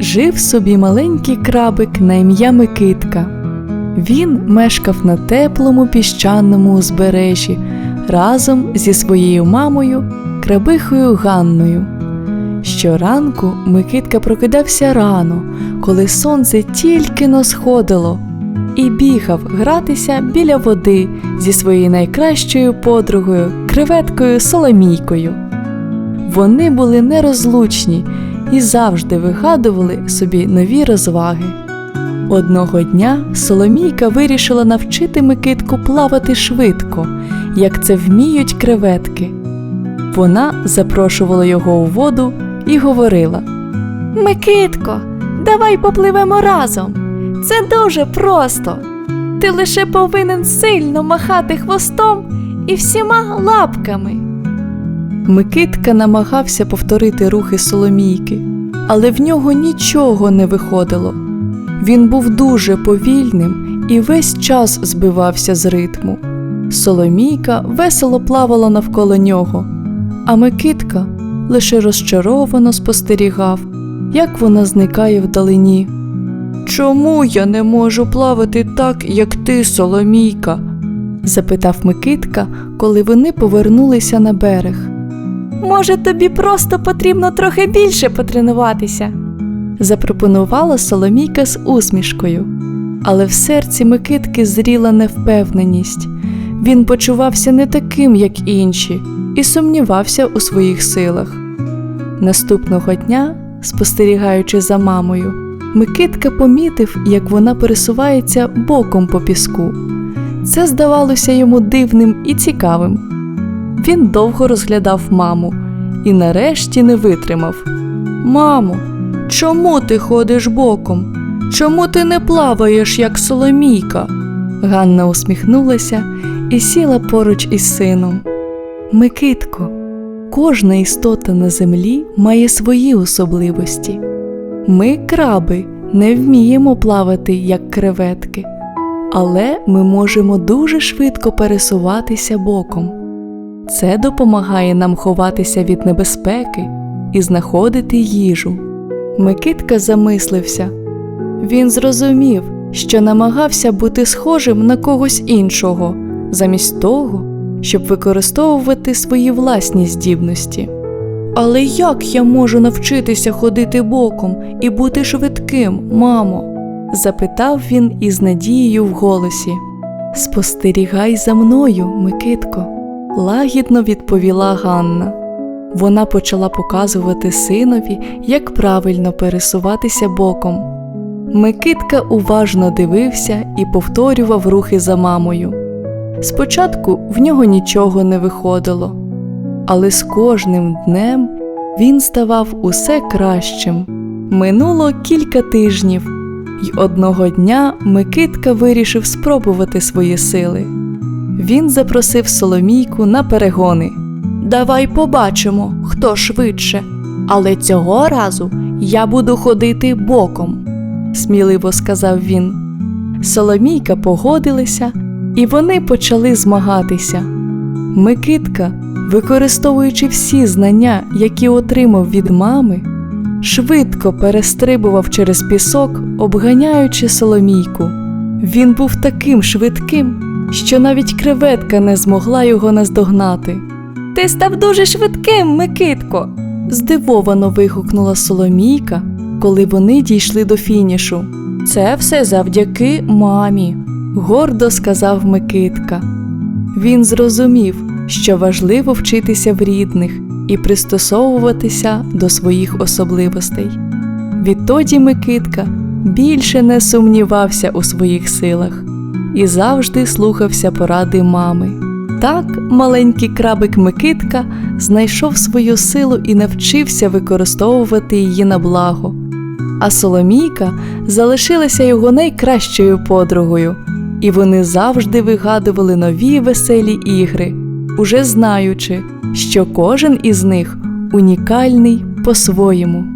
Жив собі маленький крабик на ім'я Микитка. Він мешкав на теплому піщаному узбережжі разом зі своєю мамою, крабихою Ганною. Щоранку Микитка прокидався рано, коли сонце тільки но сходило, і бігав гратися біля води зі своєю найкращою подругою, креветкою Соломійкою. Вони були нерозлучні і завжди вигадували собі нові розваги. Одного дня Соломійка вирішила навчити Микитку плавати швидко, як це вміють креветки. Вона запрошувала його у воду і говорила: Микитко, давай попливемо разом. Це дуже просто. Ти лише повинен сильно махати хвостом і всіма лапками. Микитка намагався повторити рухи Соломійки, але в нього нічого не виходило. Він був дуже повільним і весь час збивався з ритму. Соломійка весело плавала навколо нього, а Микитка лише розчаровано спостерігав, як вона зникає вдалині. Чому я не можу плавати так, як ти, Соломійка? запитав Микитка, коли вони повернулися на берег. Може, тобі просто потрібно трохи більше потренуватися, запропонувала Соломійка з усмішкою. Але в серці Микитки зріла невпевненість. Він почувався не таким, як інші, і сумнівався у своїх силах. Наступного дня, спостерігаючи за мамою, Микитка помітив, як вона пересувається боком по піску. Це здавалося йому дивним і цікавим. Він довго розглядав маму і нарешті не витримав. Мамо, чому ти ходиш боком? Чому ти не плаваєш, як Соломійка? Ганна усміхнулася і сіла поруч із сином. Микитко, кожна істота на землі має свої особливості. Ми, краби, не вміємо плавати, як креветки, але ми можемо дуже швидко пересуватися боком. Це допомагає нам ховатися від небезпеки і знаходити їжу. Микитка замислився. Він зрозумів, що намагався бути схожим на когось іншого, замість того, щоб використовувати свої власні здібності. Але як я можу навчитися ходити боком і бути швидким, мамо? запитав він із надією в голосі. Спостерігай за мною, Микитко, лагідно відповіла Ганна. Вона почала показувати синові, як правильно пересуватися боком. Микитка уважно дивився і повторював рухи за мамою. Спочатку в нього нічого не виходило, але з кожним днем він ставав усе кращим. Минуло кілька тижнів, і одного дня Микитка вирішив спробувати свої сили. Він запросив Соломійку на перегони. Давай побачимо, хто швидше, але цього разу я буду ходити боком, сміливо сказав він. Соломійка погодилася, і вони почали змагатися. Микитка, використовуючи всі знання, які отримав від мами, швидко перестрибував через пісок, обганяючи Соломійку. Він був таким швидким, що навіть креветка не змогла його наздогнати. Ти став дуже швидким, Микитко. здивовано вигукнула Соломійка, коли вони дійшли до фінішу. Це все завдяки мамі, гордо сказав Микитка. Він зрозумів, що важливо вчитися в рідних і пристосовуватися до своїх особливостей. Відтоді Микитка більше не сумнівався у своїх силах і завжди слухався поради мами. Так маленький крабик Микитка знайшов свою силу і навчився використовувати її на благо. А Соломійка залишилася його найкращою подругою, і вони завжди вигадували нові веселі ігри, уже знаючи, що кожен із них унікальний по-своєму.